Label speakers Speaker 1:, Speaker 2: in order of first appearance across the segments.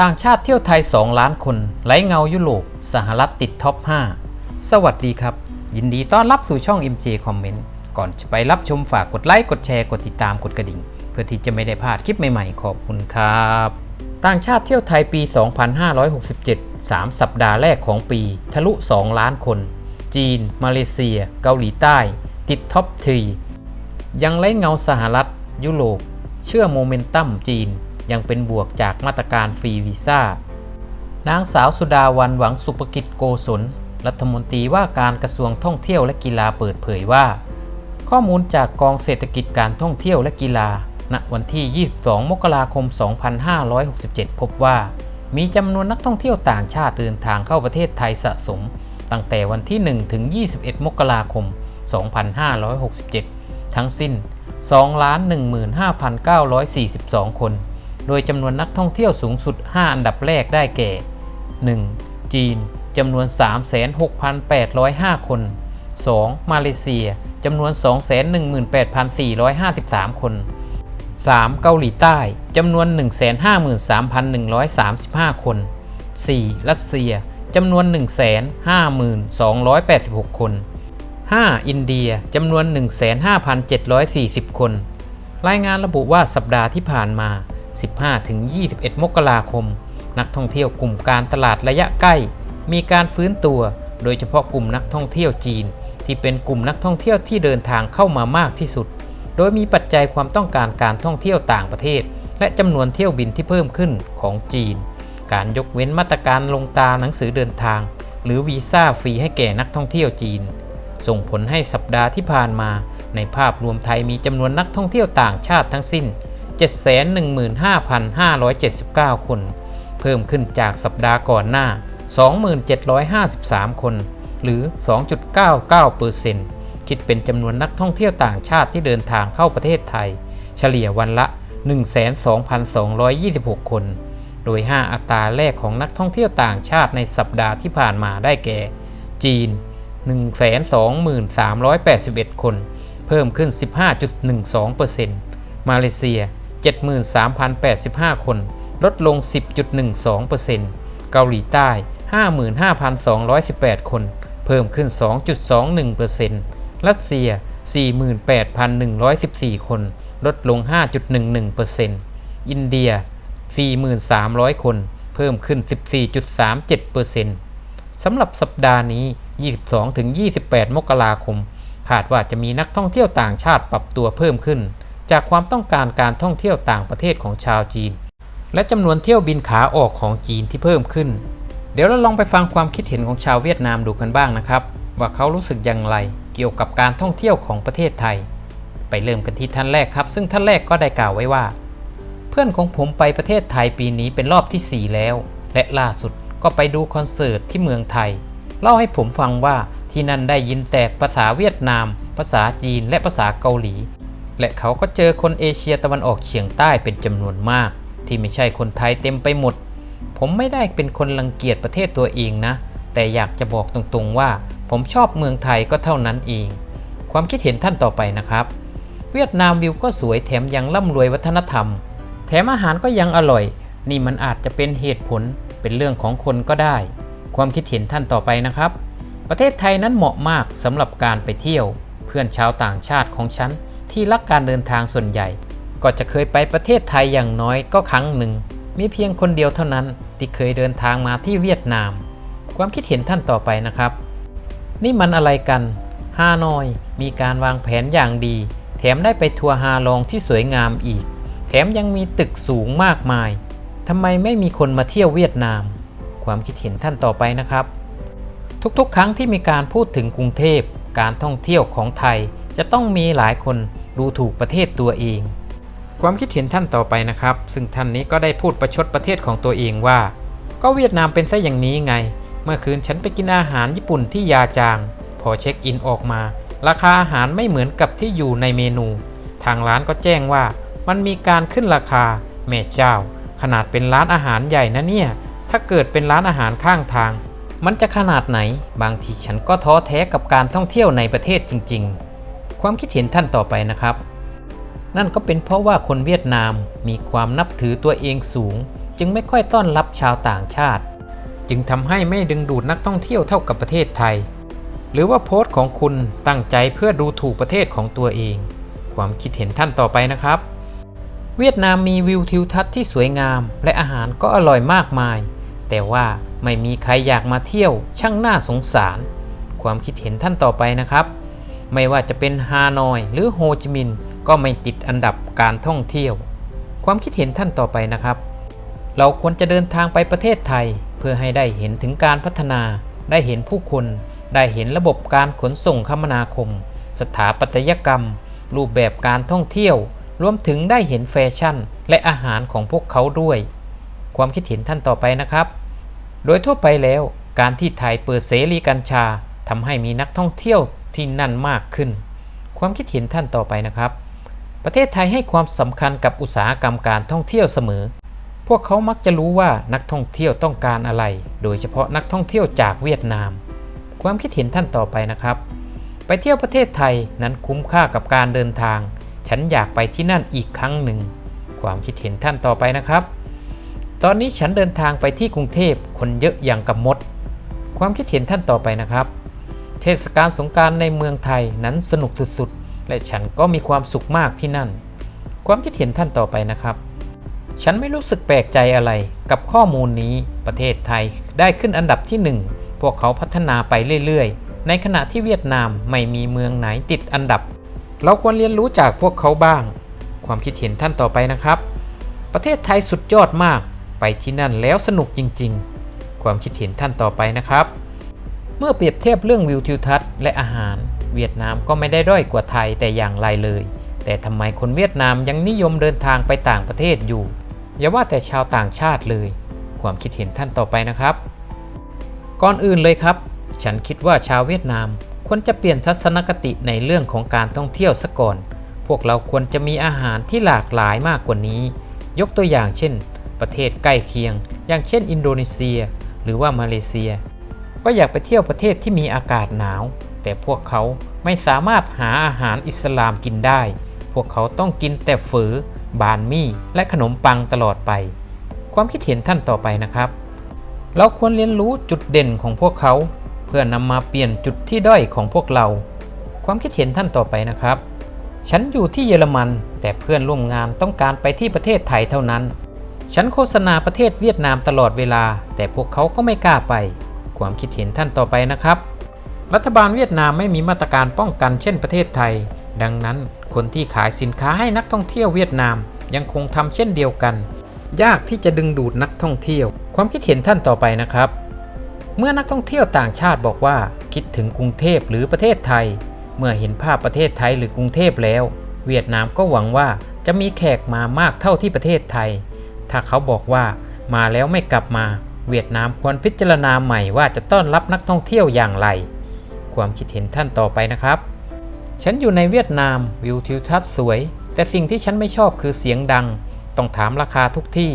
Speaker 1: ต่างชาติเที่ยวไทย 2 ล้านคน ไหลเงายุโรปสหรัฐติดท็อป 5 สวัสดีครับ ยินดีต้อนรับสู่ช่อง MJ Comment ก่อนจะไปรับชมฝากกดไลค์ กดแชร์ กดติดตามกดกระดิ่ง เพื่อที่จะไม่ได้พลาดคลิปใหม่ๆ ขอบคุณครับ ต่างชาติเที่ยวไทยปี 2567 3 สัปดาห์แรกของปี ทะลุ 2 ล้านคน จีน มาเลเซีย เกาหลีใต้ ติดท็อป 3 ยังไร้เงาสหรัฐ ยุโรปเชื่อโมเมนตัมจีน ยังเป็นบวกจากมาตรการฟรีวีซ่านางสาวสุดาวันหวังสุภกิจโกศลรัฐมนตรีว่าการกระทรวงท่องเที่ยวและกีฬาเปิดเผยว่า ข้อมูลจากกองเศรษฐกิจการท่องเที่ยวและกีฬา ณ วันที่ 22 มกราคม 2567 พบว่า มีจำนวนนักท่องเที่ยวต่างชาติเดินทางเข้าประเทศไทยสะสม ตั้งแต่วันที่ 1 ถึง 21 มกราคม 2567 ทั้งสิ้น 2,15,942 คน โดยจำนวนนักท่องเที่ยวสูงสุด 5 อันดับแรกได้แก่ 1. จีนจำนวน 36,805 คน 2. มาเลเซียจำนวน 218,453 คน 3. เกาหลีใต้จำนวน 153,135 คน 4. รัสเซียจำนวน 152,286 คน 5. อินเดียจำนวน 15,740 คน รายงานระบุว่าสัปดาห์ที่ผ่านมา 15-21 มกราคม นักท่องเที่ยวกลุ่มการตลาดระยะใกล้ มีการฟื้นตัว โดยเฉพาะกลุ่มนักท่องเที่ยวจีน ที่เป็นกลุ่มนักท่องเที่ยวที่เดินทางเข้ามามากที่สุด โดยมีปัจจัยความต้องการการท่องเที่ยวต่างประเทศ และจำนวนเที่ยวบินที่เพิ่มขึ้นของจีน การยกเว้นมาตรการลงตาหนังสือเดินทาง หรือวีซ่าฟรีให้แก่นักท่องเที่ยวจีน ส่งผลให้สัปดาห์ที่ผ่านมา ในภาพรวมไทยมีจำนวนนักท่องเที่ยวต่างชาติทั้งสิ้น 715,579 คน เพิ่มขึ้นจากสัปดาห์ก่อนหน้า 2753 คน หรือ 2.99%คิดเป็นจำนวนนักท่องเที่ยวต่างชาติที่เดินทางเข้าประเทศไทย เฉลี่ยวันละ 12,226 คน โดย 5 อัตราแรกของนักท่องเที่ยวต่างชาติในสัปดาห์ที่ผ่านมาได้แก่ จีน 123,381 คน เพิ่มขึ้น 15.12%มาเลเซีย 73,085 คน ลดลง 10.12%เกาหลีใต้ 55,218 คน เพิ่มขึ้น 2.21%รัสเซีย 48,114 คน ลดลง 5.11%อินเดีย 4,300 คน เพิ่มขึ้น 14.37%สำหรับสัปดาห์นี้ 22-28 มกราคมคาดว่าจะมีนักท่องเที่ยวต่างชาติปรับตัวเพิ่มขึ้น จากความต้องการการท่องเที่ยวต่างประเทศของชาวจีน และจำนวนเที่ยวบินขาออกของจีนที่เพิ่มขึ้น เดี๋ยวเราลองไปฟังความคิดเห็นของชาวเวียดนามดูกันบ้างนะครับ ว่าเขารู้สึกอย่างไรเกี่ยวกับการท่องเที่ยวของประเทศไทย ไปเริ่มกันที่ท่านแรกครับ ซึ่งท่านแรกก็ได้กล่าวไว้ว่า เพื่อนของผมไปประเทศไทยปีนี้เป็นรอบที่ 4 แล้ว และล่าสุดก็ไปดูคอนเสิร์ตที่เมืองไทย เล่าให้ผมฟังว่าที่นั่นได้ยินแต่ภาษาเวียดนาม ภาษาจีนและภาษาเกาหลี และเขาก็เจอคนเอเชียตะวันออกเฉียงใต้เป็นจำนวนมาก ที่ไม่ใช่คนไทยเต็มไปหมด ผมไม่ได้เป็นคนรังเกียจประเทศตัวเองนะ แต่อยากจะบอกตรงๆว่า ผมชอบเมืองไทยก็เท่านั้นเอง ความคิดเห็นท่านต่อไปนะครับ เวียดนามวิวก็สวยแถมยังร่ำรวยวัฒนธรรม แถมอาหารก็ยังอร่อย นี่มันอาจจะเป็นเหตุผลเป็นเรื่องของคนก็ได้ ความคิดเห็นท่านต่อไปนะครับ ประเทศไทยนั้นเหมาะมากสำหรับการไปเที่ยว เพื่อนชาวต่างชาติของฉัน ที่รักการเดินทางส่วนใหญ่ ก็จะเคยไปประเทศไทยอย่างน้อยก็ครั้งหนึ่ง มีเพียงคนเดียวเท่านั้นที่เคยเดินทางมาที่เวียดนาม ความคิดเห็นท่านต่อไปนะครับ นี่มันอะไรกันฮานอยมีการวางแผนอย่างดี แถมได้ไปทัวร์ฮาลองที่สวยงามอีก แถมยังมีตึกสูงมากมายทำไมไม่มีคนมาเที่ยวเวียดนาม ความคิดเห็นท่านต่อไปนะครับ ทุกๆ ครั้งที่มีการพูดถึงกรุงเทพ การท่องเที่ยวของไทยจะต้องมีหลายคน ดูถูกประเทศตัวเอง ความคิดเห็นท่านต่อไปนะครับ ซึ่งท่านนี้ก็ได้พูดประชดประเทศของตัวเองว่า ก็เวียดนามเป็นซะอย่างนี้ไง เมื่อคืนฉันไปกินอาหารญี่ปุ่นที่ยาจาง พอเช็คอินออกมา ราคาอาหารไม่เหมือนกับที่อยู่ในเมนู ทางร้านก็แจ้งว่า มันมีการขึ้นราคาแม่เจ้า ขนาดเป็นร้านอาหารใหญ่นะเนี่ย ถ้าเกิดเป็นร้านอาหารข้างทาง มันจะขนาดไหน บางทีฉันก็ท้อแท้กับการท่องเที่ยวในประเทศจริง ๆ ความคิดเห็นท่านต่อไปนะครับ นั่นก็เป็นเพราะว่าคนเวียดนามมีความนับถือตัวเองสูง จึงไม่ค่อยต้อนรับชาวต่างชาติ จึงทำให้ไม่ดึงดูดนักท่องเที่ยวเท่ากับประเทศไทย หรือว่าโพสต์ของคุณตั้งใจเพื่อดูถูกประเทศของตัวเอง ความคิดเห็นท่านต่อไปนะครับ เวียดนามมีวิวทิวทัศน์ที่สวยงาม และอาหารก็อร่อยมากมาย แต่ว่าไม่มีใครอยากมาเที่ยวช่างน่าสงสาร ความคิดเห็นท่านต่อไปนะครับ ไม่ว่าจะเป็นฮานอย หรือโฮจิมินห์ก็ไม่ติดอันดับการท่องเที่ยว ความคิดเห็นท่านต่อไปนะครับ เราควรจะเดินทางไปประเทศไทย เพื่อให้ได้เห็นถึงการพัฒนา ได้เห็นผู้คน ได้เห็นระบบการขนส่งคมนาคม สถาปัตยกรรม รูปแบบการท่องเที่ยว รวมถึงได้เห็นแฟชั่น และอาหารของพวกเขาด้วย ความคิดเห็นท่านต่อไปนะครับ โดยทั่วไปแล้วการที่ไทยเปิดเสรีกัญชาทำให้มีนักท่องเที่ยว ที่นั่นมากขึ้น ความคิดเห็นท่านต่อไปนะครับ ประเทศไทยให้ความสำคัญกับอุตสาหกรรมการท่องเที่ยวเสมอ พวกเขามักจะรู้ว่านักท่องเที่ยวต้องการอะไร โดยเฉพาะนักท่องเที่ยวจากเวียดนาม ความคิดเห็นท่านต่อไปนะครับ ไปเที่ยวประเทศไทยนั้นคุ้มค่ากับการเดินทาง ฉันอยากไปที่นั่นอีกครั้งหนึ่ง ความคิดเห็นท่านต่อไปนะครับ ตอนนี้ฉันเดินทางไปที่กรุงเทพคนเยอะอย่างกับมด ความคิดเห็นท่านต่อไปนะครับ เทศกาลสงการในเมืองไทยนั้นสนุกสุดๆ และฉันก็มีความสุขมากที่นั่น ความคิดเห็นท่านต่อไปนะครับ ฉันไม่รู้สึกแปลกใจอะไรกับข้อมูลนี้ประเทศไทยได้ขึ้นอันดับที่ 1 พวกเขาพัฒนาไปเรื่อยๆ ในขณะที่เวียดนามไม่มีเมืองไหนติดอันดับ เราควรเรียนรู้จากพวกเขาบ้าง ความคิดเห็นท่านต่อไปนะครับ ประเทศไทยสุดยอดมาก ไปที่นั่นแล้วสนุกจริง ๆ ความคิดเห็นท่านต่อไปนะครับ มื่อเปรียบเทียบเรื่องวิวทิวทัศน์และอาหาร เวียดนามก็ไม่ได้ด้อยกว่าไทยแต่อย่างไรเลย แต่ทำไมคนเวียดนามยังนิยมเดินทางไปต่างประเทศอยู่ อย่าว่าแต่ชาวต่างชาติเลย ความคิดเห็นท่านต่อไปนะครับ ก่อนอื่นเลยครับ ฉันคิดว่าชาวเวียดนามควรจะเปลี่ยนทัศนคติในเรื่องของการท่องเที่ยวซะก่อน พวกเราควรจะมีอาหารที่หลากหลายมากกว่านี้ ยกตัวอย่างเช่น ประเทศใกล้เคียง อย่างเช่น อินโดนีเซีย หรือว่ามาเลเซีย ก็อยากไปเที่ยวประเทศที่มีอากาศหนาว แต่พวกเขาไม่สามารถหาอาหารอิสลามกินได้ พวกเขาต้องกินแต่ฝือ บานมี่ และขนมปังตลอดไป ความคิดเห็นท่านต่อไปนะครับ เราควรเรียนรู้จุดเด่นของพวกเขา เพื่อนำมาเปลี่ยนจุดที่ด้อยของพวกเรา ความคิดเห็นท่านต่อไปนะครับ ฉันอยู่ที่เยอรมัน แต่เพื่อนร่วมงานต้องการไปที่ประเทศไทยเท่านั้น ฉันโฆษณาประเทศเวียดนามตลอดเวลา แต่พวกเขาก็ไม่กล้าไป ความคิดเห็นท่านต่อไปนะครับ รัฐบาลเวียดนามไม่มีมาตรการป้องกันเช่นประเทศไทย ดังนั้นคนที่ขายสินค้าให้นักท่องเที่ยวเวียดนาม ยังคงทำเช่นเดียวกัน ยากที่จะดึงดูดนักท่องเที่ยว ความคิดเห็นท่านต่อไปนะครับ เมื่อนักท่องเที่ยวต่างชาติบอกว่า คิดถึงกรุงเทพหรือประเทศไทย เมื่อเห็นภาพประเทศไทยหรือกรุงเทพแล้ว เวียดนามก็หวังว่าจะมีแขกมามากเท่าที่ประเทศไทย ถ้าเขาบอกว่ามาแล้วไม่กลับมา เวียดนามควรพิจารณาใหม่ว่าจะต้อนรับนักท่องเที่ยวอย่างไร ความคิดเห็นท่านต่อไปนะครับ ฉันอยู่ในเวียดนามวิวทิวทัศน์สวย แต่สิ่งที่ฉันไม่ชอบคือเสียงดัง ต้องถามราคาทุกที่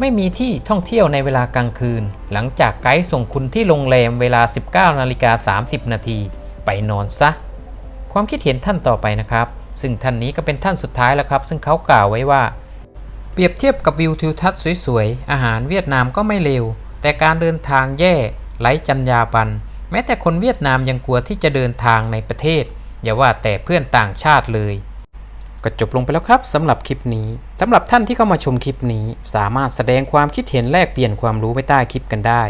Speaker 1: ไม่มีที่ท่องเที่ยวในเวลากลางคืน หลังจากไกด์ส่งคุณที่โรงแรมเวลา 19นาฬิกา30 นาทีไปนอนซะ ความคิดเห็นท่านต่อไปนะครับ ซึ่งท่านนี้ก็เป็นท่านสุดท้ายแล้วครับ ซึ่งเขากล่าวไว้ว่า เปรียบเทียบกับวิวทิวทัศน์สวยๆ อาหารเวียดนามก็ไม่เลว แต่การเดินทางแย่ไร้จรรยาบรรณแม้แต่คนเวียดนามยังกลัวที่จะเดินทางในประเทศ อย่าว่าแต่เพื่อนต่างชาติเลย ก็จบลงไปแล้วครับสำหรับคลิปนี้สำหรับท่านที่เข้ามาชมคลิปนี้ สามารถแสดงความคิดเห็นแลกเปลี่ยนความรู้ไว้ใต้คลิปกันได้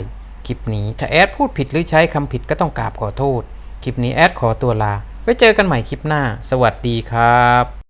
Speaker 1: คลิปนี้ถ้าแอดพูดผิดหรือใช้คำผิดก็ต้องกราบขอโทษ คลิปนี้แอดขอตัวลา ไว้เจอกันใหม่คลิปหน้า สวัสดีครับ